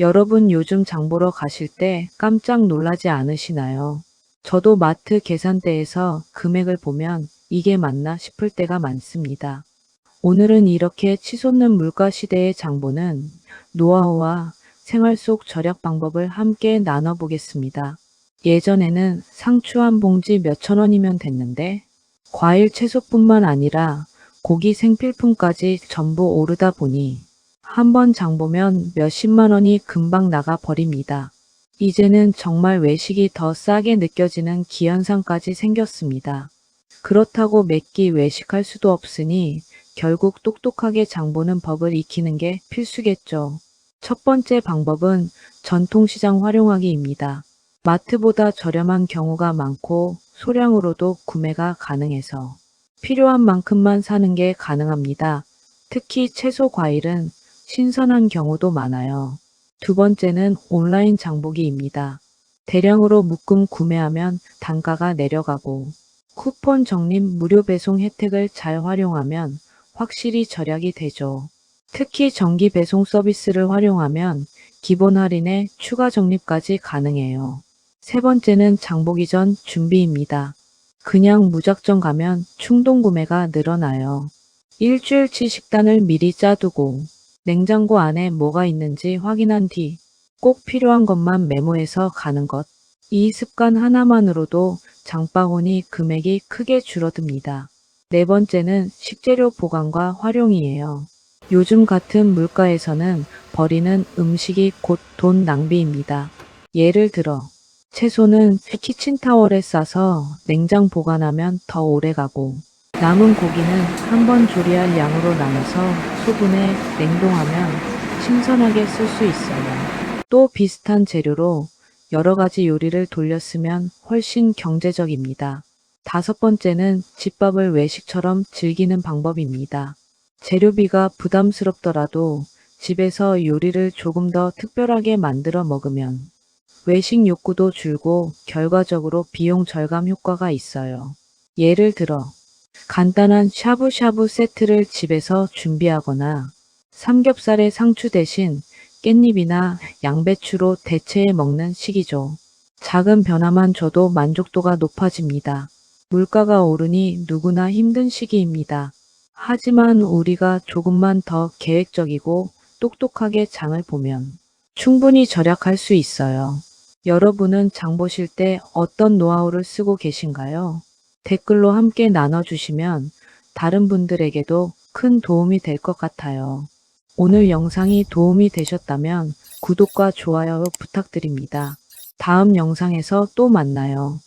여러분 요즘 장 보러 가실 때 깜짝 놀라지 않으시나요? 저도 마트 계산대에서 금액을 보면 이게 맞나 싶을 때가 많습니다. 오늘은 이렇게 치솟는 물가 시대의 장보는 노하우와 생활 속 절약 방법을 함께 나눠보겠습니다. 예전에는 상추 한 봉지 몇천 원이면 됐는데 과일 채소뿐만 아니라 고기 생필품까지 전부 오르다 보니 한 번 장보면 몇십만 원이 금방 나가 버립니다. 이제는 정말 외식이 더 싸게 느껴지는 기현상까지 생겼습니다. 그렇다고 매끼 외식할 수도 없으니 결국 똑똑하게 장보는 법을 익히는 게 필수겠죠. 첫 번째 방법은 전통시장 활용하기입니다. 마트보다 저렴한 경우가 많고 소량으로도 구매가 가능해서 필요한 만큼만 사는 게 가능합니다. 특히 채소 과일은 신선한 경우도 많아요. 두 번째는 온라인 장보기입니다. 대량으로 묶음 구매하면 단가가 내려가고 쿠폰 적립 무료 배송 혜택을 잘 활용하면 확실히 절약이 되죠. 특히 정기 배송 서비스를 활용하면 기본 할인에 추가 적립까지 가능해요. 세 번째는 장보기 전 준비입니다. 그냥 무작정 가면 충동 구매가 늘어나요. 일주일치 식단을 미리 짜두고 냉장고 안에 뭐가 있는지 확인한 뒤 꼭 필요한 것만 메모해서 가는 것. 이 습관 하나만으로도 장바구니 금액이 크게 줄어듭니다. 네 번째는 식재료 보관과 활용이에요. 요즘 같은 물가에서는 버리는 음식이 곧 돈 낭비입니다. 예를 들어 채소는 키친타월에 싸서 냉장 보관하면 더 오래 가고 남은 고기는 한 번 조리할 양으로 나눠서 소분해 냉동하면 신선하게 쓸 수 있어요. 또 비슷한 재료로 여러 가지 요리를 돌렸으면 훨씬 경제적입니다. 다섯 번째는 집밥을 외식처럼 즐기는 방법입니다. 재료비가 부담스럽더라도 집에서 요리를 조금 더 특별하게 만들어 먹으면 외식 욕구도 줄고 결과적으로 비용 절감 효과가 있어요. 예를 들어 간단한 샤브샤브 세트를 집에서 준비하거나 삼겹살에 상추 대신 깻잎이나 양배추로 대체해 먹는 식이죠. 작은 변화만 줘도 만족도가 높아집니다. 물가가 오르니 누구나 힘든 시기입니다. 하지만 우리가 조금만 더 계획적이고 똑똑하게 장을 보면 충분히 절약할 수 있어요. 여러분은 장 보실 때 어떤 노하우를 쓰고 계신가요? 댓글로 함께 나눠주시면 다른 분들에게도 큰 도움이 될 것 같아요. 오늘 영상이 도움이 되셨다면 구독과 좋아요 부탁드립니다. 다음 영상에서 또 만나요.